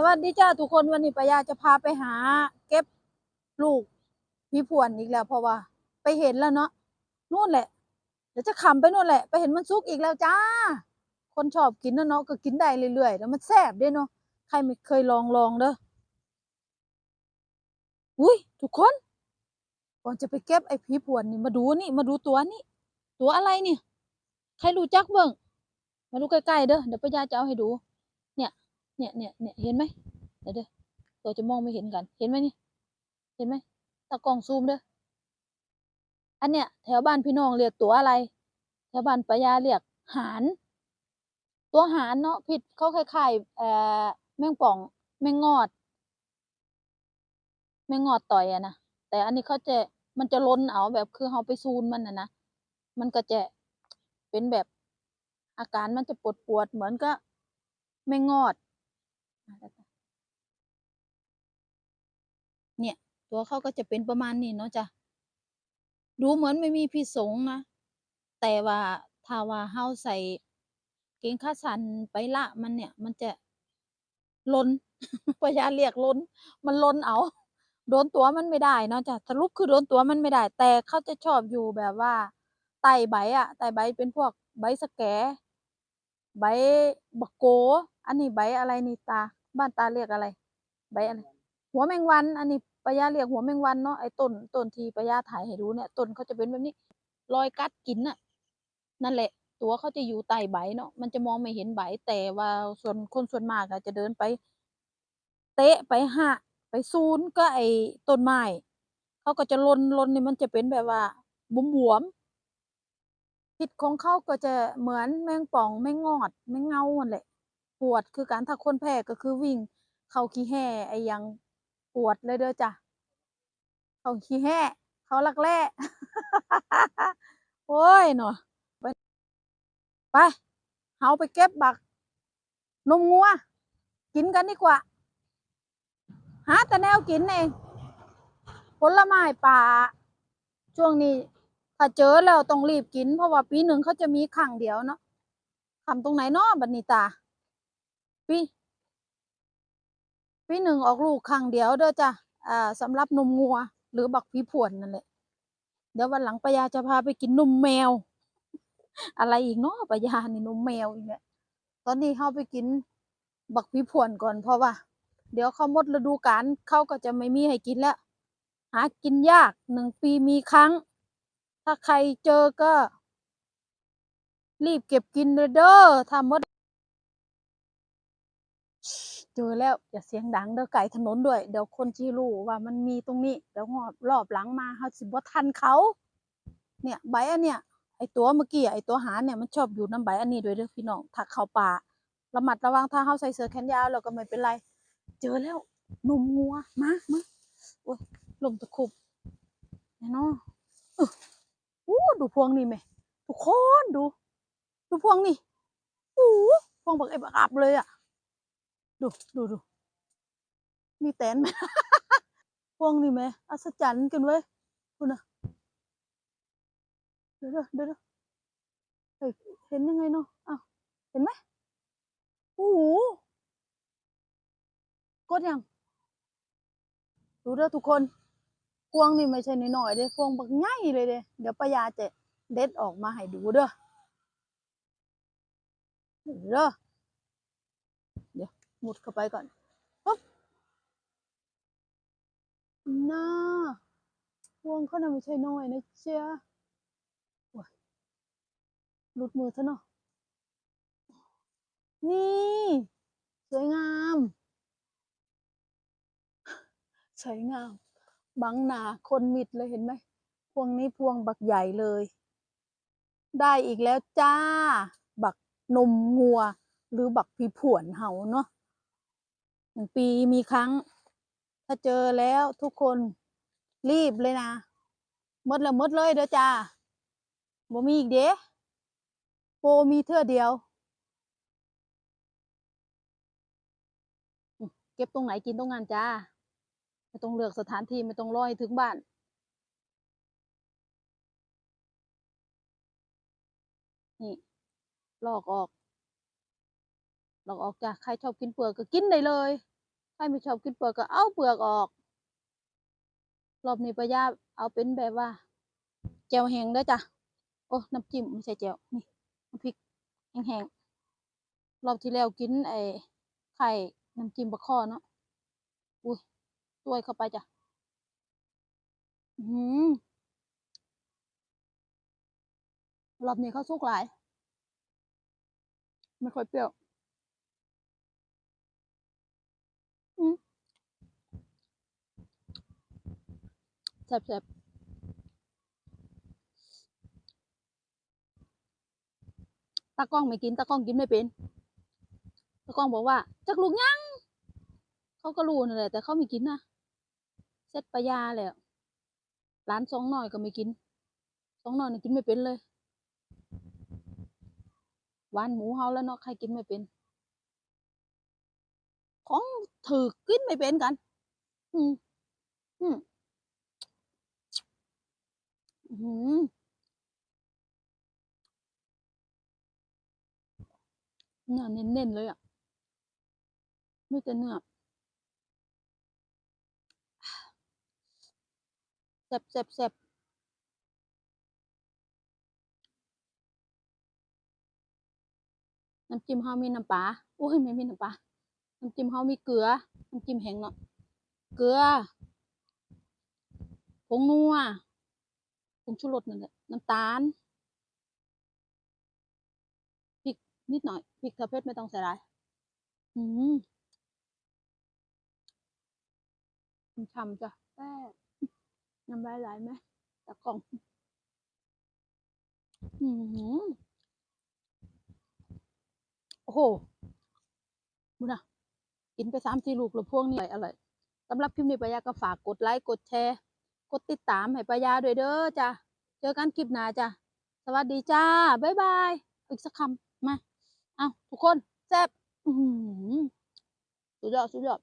สวัสดีจ้าทุกคนวันนี้ปายาจะพาไปหา เก็บลูกพี่พวนอีกแล้วเพราะว่า ไปเห็นแล้วเนาะนู่นแหละเดี๋ยวจะขำไปนู่นแหละ ไปเห็นมันซุกอีกแล้วจ้า คนชอบกินนะเนาะก็กินได้เรื่อยๆแล้วมันแซ่บด้วยเนาะใครไม่เคยลองลองเด้ออุ้ยทุกคนก่อนจะไปเก็บไอ้ผีพวนนี่มาดูนี่มาดูตัวนี่ตัวอะไรนี่ใครรู้จักเบิ่งมาดูใกล้ๆเด้อเดี๋ยวปายาจะเอาให้ดู เนี่ยเนี่ยเนี่ยเห็นไหมเดี๋ยวเด้อเราจะมองไม่เห็นกัน เห็นไหมนี่ เห็นไหมตากล้องซูมเด้อ อันเนี้ยแถวบ้านพี่น้องเรียกตัวอะไร แถวบ้านปายาเรียกหาน ตัวหานเนาะผิดเขาคล้ายๆเอ่อแมงป่อง แมงงอด แมงงอดต่อยอะนะ แต่อันนี้เขาจะมันจะล้นเอาแบบคือเขาไปซูนมันนะนะ มันก็จะเป็นแบบอาการมันจะปวดปวดเหมือนก็แมงงอด เนี่ย ตัวเขาก็จะเป็นประมาณนี้เนาะจ้ะดูเหมือนไม่มีพิษสงนะ แต่ว่าถ้าว่าเฮาใส่เกงขาสันไปละมันเนี่ย มันจะลนพยาเรียกลนมันลนเอา โดนตัวมันไม่ได้เนาะจ้ะสรุปคือโดนตัวมันไม่ได้ แต่เขาจะชอบอยู่แบบว่าไต่ใบอะไต่ใบเป็นพวกใบสะแก ใบบักโก อันนี้ใบอะไรนี่ตา บ้านตาเรียกอะไร ใบอะไรหัวแมงวัน อันนี้ปายาเรียกหัวแมงวันเนาะไอ้ต้นต้นที่ปายาถ่ายให้ดูเนี่ยต้นเขาจะเป็นแบบนี้รอยกัดกินน่ะ นั่นแหละ ตัวเขาจะอยู่ใต้ใบเนาะมันจะมองไม่เห็นใบแต่ว่าส่วนคนส่วนมากอะจะเดินไป เตะไปหะไปซูนก็ไอ้ต้นไม้เขาก็จะลนลนนี่มันจะเป็นแบบว่าบุ๋มบวมๆพิษของเขาก็จะเหมือนแมงป่องแมงงอดแมงเงานั่นแหละ ปวดคือการถ้าคนแพ้ก็คือวิ่ง เขาขี้แห่ไอ้ยังปวดเลยเด้อจ้ะเขาขี้แห่เขาลักแร่โอ้ยเนาะไปไปเฮาไปเก็บบัก นมงัว กินกันดีกว่า หาแต่แนวกินเองผลไม้ป่า ช่วงนี้ ถ้าเจอแล้วต้องรีบกิน เพราะว่าปีหนึ่งเขาจะมีครั้งเดียวเนาะทำตรงไหนเนาะบัดนี้ตา ปีปีหนึ่งออกลูกครั้งเดียวเด้อจ้ะอ่าสำหรับนมงัว หรือบักพีผวนนั่นแหละ เดี๋ยววันหลังปยาจะพาไปกินนมแมว อะไรอีกเนาะปยานี่นมแมวอีกเนี่ยตอนนี้เขาไปกินบักพีผวนก่อนเพราะว่า เดี๋ยวเขาหมดฤดูกาลเขาก็จะไม่มีให้กินแล้ว หากินยากหนึ่งปีมีครั้ง ถ้าใครเจอก็ รีบเก็บกินเด้อถ้าหมด เจอแล้วอย่าเสียงดังเด้อไก่ถนนด้วย เดี๋ยวคนที่รู้ว่ามันมีตรงนี้เดี๋ยวงอบรอบหลังมาเขาสิบ่ทันเขา เนี่ยใบอันเนี้ยไอตัวเมื่อกี้ไอตัวหาเนี่ยมันชอบอยู่น้ำใบอันนี้ด้วยเด้อพี่น้องถ้าเข้าป่าระมัดระวังถ้าเขาใส่เสื้อแขนยาวแล้วก็ไม่เป็นไร เจอแล้วนมงัวมามาโอ้ยลมตะคุบแน่นอนอู้ดูพวงนี่ไหมทุกคนดู ดูพวงนี่อู้พวงบักไอ้บักอับเลยอะ ดูดูดูมีแตนไหมพวงนี่ไหมอัศจรรย์กันเว้ยคุณอะเดี๋ยวเดี๋ยวเดี๋ยวเฮ้ยเห็นยังไงเนาะอ้าวเห็นไหมโอ้โหกดยังดูเด้อทุกคนพวงนี่ไม่ใช่น้อยๆเด้พวงบักใหญ่เลยเด้เดี๋ยวปายาจะเด็ดออกมาให้ดูเด้อเด้อ เดี๋ยวมุดเข้าไปก่อนน่าพวงเขาน่ะไม่ใช่น้อยนะเชียหลุดมือซะเนาะนี่ สวยงาม สวยงาม บังหนาคนมิดเลยเห็นไหม พวงนี้พวงบักใหญ่เลย ได้อีกแล้วจ้า บักนมงัว หรือบักผีผวนเห่าเนาะ นึ่งปีมีครั้ง ถ้าเจอแล้วทุกคนรีบเลยนะมดแล้วมดเลยเด้อจ้าบ่มีอีกเด้โปมีเท่อเดียว เก็บตรงไหนกินตรงนั้นจ้า ไม่ต้องเลือกสถานที่ไม่ต้องรอให้ถึงบ้านนี่ลอกออก ลอกออกจ้ะใครชอบกินเปลือกก็กินได้เลย ใครไม่ชอบกินเปลือกก็เอาเปลือกออก รอบนี้ป้ายาเอาเป็นแบบว่าแจ่วแห้งเด้จ้ะ โอ้ น้ำจิ้มไม่ใช่แจ่วนี่น้ำพริกแห้งๆ รอบที่แล้วกินไอ้ไข่น้ำจิ้มบะข้อเนาะ อุ้ยตัวยเข้าไปจ้ะ อือหือรอบนี้เขาสุกหลาย ไม่ค่อยเปรี้ยว อืม แซ่บๆตากล้องไม่กินตากล้องกินไม่เป็นตากล้องบอกว่าจักลูกยังเขาก็รู้นั่นแหละแต่เขาไม่กินนะเซ็ตปลายาแล้วร้านสองหน่อยก็ไม่กินสองหน่อยนี่กินไม่เป็นเลยหวานหมูเฮาแล้วเนาะใครกินไม่เป็น ของถือกินไม่เป็นกัน อืมอืม หือเนื้อเน้นๆเลยอะ ไม่แต่เนื้อแซ่บแซ่บแซ่บน้ำจิ้มเฮามีน้ำปลาโอ้ยไม่มีน้ำปลาน้ำจิ้มเฮามีเกลือ น้ำจิ้มแห้งเนาะ เกลือ ผงนัว งชูรสนั่นแหละน้ำตาลพริกนิดหน่อยพริกถ้าเผ็ดไม่ต้องใส่หลายอืมช่ำจ้ะแซ่บน้ำลายไหลไหมจากกล่อง อืมโอ้โหมุนะกินไปสามสี่ลูกแล้วพวกนี้อร่อยสำหรับคลิปนี้ปายาก็ฝากกดไลค์ กดแชร์ กดติดตามให้ปายาด้วยเด้อจ้ะเจอกันคลิปหน้าจ้ะสวัสดีจ้าบ๊ายบายอีกสักคำมาเอาทุกคนแซ่บอือหือสุดยอดสุดยอด